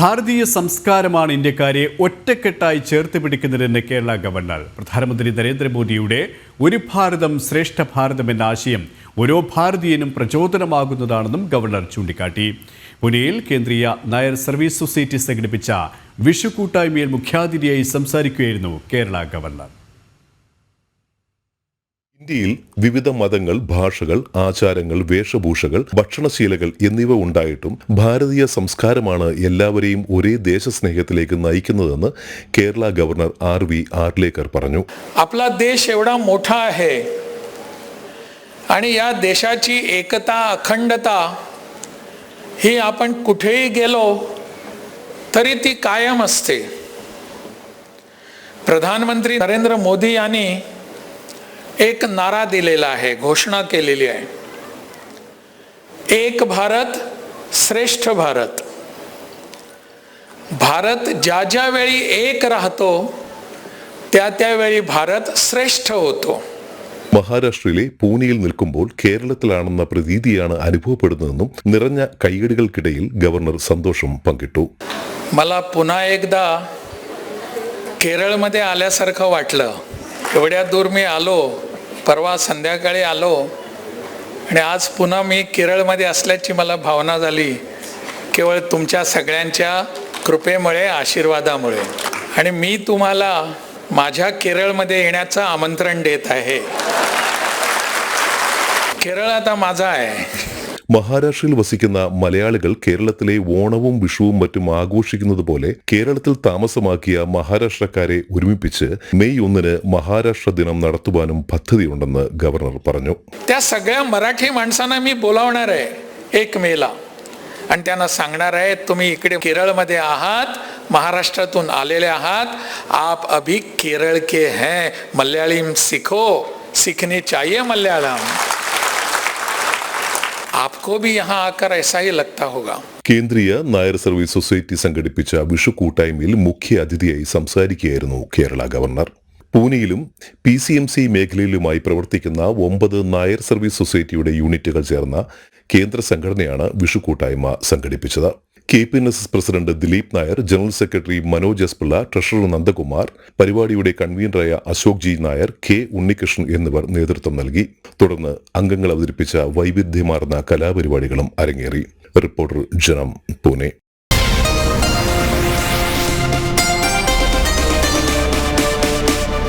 ഭാരതീയ സംസ്കാരമാണ് ഇന്ത്യക്കാരെ ഒറ്റക്കെട്ടായി ചേർത്ത് പിടിക്കുന്നതെന്ന് കേരള ഗവർണർ. പ്രധാനമന്ത്രി നരേന്ദ്രമോദിയുടെ ഒരു ഭാരതം ശ്രേഷ്ഠ ഭാരതം എന്ന ആശയം ഓരോ ഭാരതീയനും പ്രചോദനമാകുന്നതാണെന്നും ഗവർണർ ചൂണ്ടിക്കാട്ടി. പുനെയിൽ കേന്ദ്രീയ നായർ സർവീസ് സൊസൈറ്റി സംഘടിപ്പിച്ച വിഷു കൂട്ടായ്മയിൽ മുഖ്യാതിഥിയായി സംസാരിക്കുകയായിരുന്നു കേരള ഗവർണർ. ഇന്ത്യയിൽ വിവിധ മതങ്ങൾ ഭാഷകൾ ആചാരങ്ങൾ വേഷഭൂഷകൾ ഭക്ഷണശീലകൾ എന്നിവ ഉണ്ടായിട്ടും ഭാരതീയ സംസ്കാരമാണ് എല്ലാവരെയും ഒരേ ദേശസ്നേഹത്തിലേക്ക് നയിക്കുന്നതെന്ന് Kerala governor R V Arlekar പറഞ്ഞു आपला देश एवढा मोठा आहे आणि या देशाची एकता अखंडता ही आपण कुठेही गेलो तरी ती कायम असते प्रधानमंत्री नरेंद्र मोदी यांनी एक नारा दिलेला आहे घोषणा केलेली आहे एक भारत श्रेष्ठ भारत भारत ज्या ज्या वेळी एक राहतो त्या त्यावेळी भारत श्रेष्ठ होतो മഹാരാഷ്ട്രയിലെ പൂനെയിൽ നിൽക്കുമ്പോൾ കേരളത്തിലാണെന്ന പ്രതീതിയാണ് അനുഭവപ്പെടുന്നതെന്നും നിറഞ്ഞ കൈയടികൾക്കിടയിൽ ഗവർണർ സന്തോഷം പങ്കിട്ടു मला पुन्हा एकदा केरळमध्ये आल्यासारखं वाटलं एवढ्या दूर मी आलो परवा संध्याकाळी आलो आणि आज पुन्हा मी केरळमध्ये असल्याची मला भावना झाली. केवळ तुमच्या सगळ्यांच्या कृपेमुळे आशीर्वादामुळे. आणि मी तुम्हाला माझ्या केरळमध्ये येण्याचं आमंत्रण देत आहे. केरळ आता माझा आहे. മഹാരാഷ്ട്രയിൽ വസിക്കുന്ന മലയാളികൾ കേരളത്തിലെ ഓണവും വിഷുവും മറ്റും ആഘോഷിക്കുന്നത് പോലെ കേരളത്തിൽ താമസമാക്കിയ മഹാരാഷ്ട്രക്കാരെ ഒരുമിപ്പിച്ച് മെയ് ഒന്നിന് മഹാരാഷ്ട്ര ദിനം നടത്തുവാനും പദ്ധതിയുണ്ടെന്ന് ഗവർണർ പറഞ്ഞു त्या सगळ्या मराठी माणसांना मी बोलावणार आहे एक मेला आणि त्यांना सांगणार आहे तुम्ही इकडे केरळमध्ये आहात महाराष्ट्रातून आलेले आहात आप अभी केरळ के हैं मल्याळम सीखो सीखनी चाहिए मलयालम आपको भी यहाँ आकर ऐसा ही लगता होगा കേന്ദ്രീയ നായർ സർവീസ് സൊസൈറ്റി സംഘടിപ്പിച്ച വിഷു കൂട്ടായ്മയിൽ മുഖ്യ അതിഥിയായി സംസാരിക്കുകയായിരുന്നു കേരള ഗവർണർ പൂനെയിലും പി സി എം സി മേഖലയിലുമായി പ്രവർത്തിക്കുന്ന ഒമ്പത് നായർ സർവീസ് സൊസൈറ്റിയുടെ യൂണിറ്റുകൾ ചേർന്ന കേന്ദ്ര സംഘടനയാണ് വിഷു കൂട്ടായ്മ സംഘടിപ്പിച്ചത് K P N S S president Dileep Nair general secretary Manoj S Pillai treasurer Nandakumar പരിപാടിയുടെ കൺവീനറായ അശോക് ജി നായർ കെ ഉണ്ണികൃഷ്ണൻ എന്നിവർ നേതൃത്വം നൽകി. തുടർന്ന് അംഗങ്ങൾ അവതരിപ്പിച്ച വൈവിധ്യമാർന്ന കലാപരിപാടികളും അരങ്ങേറി. റിപ്പോർട്ടർ ജനം പൂനെ.